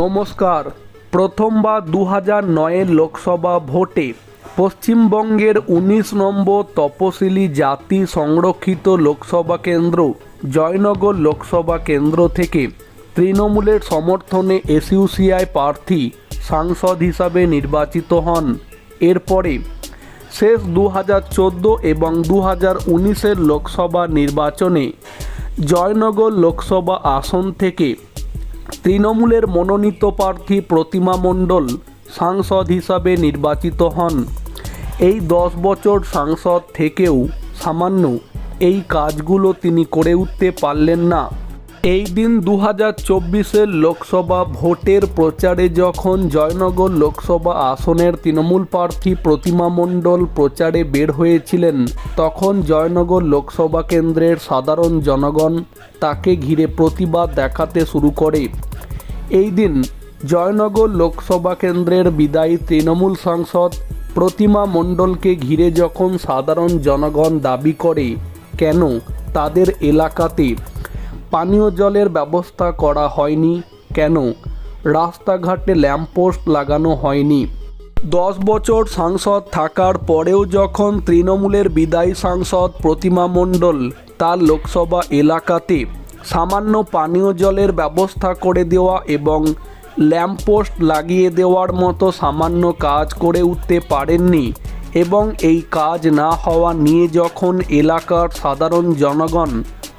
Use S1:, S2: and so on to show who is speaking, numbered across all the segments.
S1: নমস্কার। প্রথমবার দু হাজার নয়ের লোকসভা ভোটে পশ্চিমবঙ্গের উনিশ নম্বর তপশিলি জাতি সংরক্ষিত লোকসভা কেন্দ্র, জয়নগর লোকসভা কেন্দ্র থেকে তৃণমূলের সমর্থনে এসইউসিআই প্রার্থী সাংসদ হিসাবে নির্বাচিত হন। এরপরে শেষ দু হাজার চোদ্দ এবং দু হাজার উনিশের লোকসভা নির্বাচনে জয়নগর লোকসভা আসন থেকে তৃণমূলের মনোনীত প্রার্থী প্রতিমা মণ্ডল সাংসদ হিসাবে নির্বাচিত হন। এই দশ বছর সাংসদ থেকেও সামান্য এই কাজগুলো তিনি করে উঠতে পারলেন না। এই দিন দু হাজার চব্বিশের লোকসভা ভোটের প্রচারে যখন জয়নগর লোকসভা আসনের তৃণমূল প্রার্থী প্রতিমা মণ্ডল প্রচারে বের হয়েছিলেন, তখন জয়নগর লোকসভা কেন্দ্রের সাধারণ জনগণ তাকে ঘিরে প্রতিবাদ দেখাতে শুরু করে। এই দিন জয়নগর লোকসভা কেন্দ্রের বিদায়ী তৃণমূল সাংসদ প্রতিমা মণ্ডলকে ঘিরে যখন সাধারণ জনগণ দাবি করে, কেন তাদের এলাকাতে পানীয় জলের ব্যবস্থা করা হয়নি? কেন রাস্তাঘাটে ল্যাম্পপোস্ট লাগানো হয়নি? দশ বছর সাংসদ থাকার পরেও যখন তৃণমূলের বিদায়ী সাংসদ প্রতিমা মণ্ডল তার লোকসভা এলাকাতে সামান্য পানীয় জলের ব্যবস্থা করে দেওয়া এবং ল্যাম্পপোস্ট লাগিয়ে দেওয়ার মতো সামান্য কাজ করে উঠতে পারেননি এবং এই কাজ না হওয়া নিয়ে যখন এলাকার সাধারণ জনগণ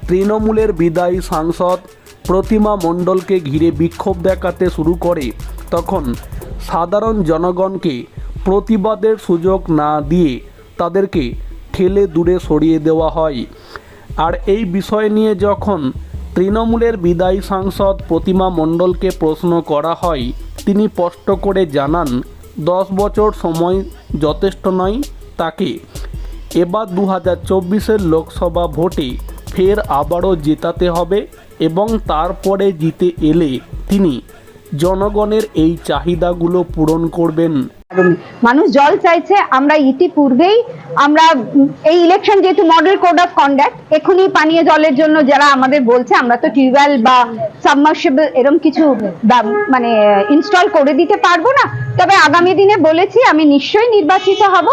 S1: তৃণমূলের বিদায়ী সাংসদ প্রতিমা মণ্ডলকে ঘিরে বিক্ষোভ দেখাতে শুরু করে, তখন সাধারণ জনগণকে প্রতিবাদের সুযোগ না দিয়ে তাদেরকে ঠেলে দূরে সরিয়ে দেওয়া হয়। আর এই বিষয় নিয়ে যখন তৃণমূলের বিদায়ী সাংসদ প্রতিমা মণ্ডলকে প্রশ্ন করা হয়। তিনি স্পষ্ট করে জানান, দশ বছর সময় যথেষ্ট নয় তাকে। এবার দু হাজার চব্বিশের লোকসভা ভোটে ফের আবারও জেতাতে হবে এবং তারপরে জিতে এলে তিনি জনগণের এই চাহিদাগুলো পূরণ করবেন।
S2: কারণে। মানুষ জল চাইছে, আমরা ইতিপূর্বেই, আমরা এই ইলেকশন যেহেতু মডেল কোড অফ কন্ডাক্ট এখনই পানীয় জলের জন্য যারা আমাদের বলছে, আমরা তো টিউবওয়েল বা সাবমার্সিবল এরম কিছু মানে ইনস্টল করে দিতে পারব না। তবে আগামী দিনে বলেছি, আমি নিশ্চয়ই নির্বাচিত হব।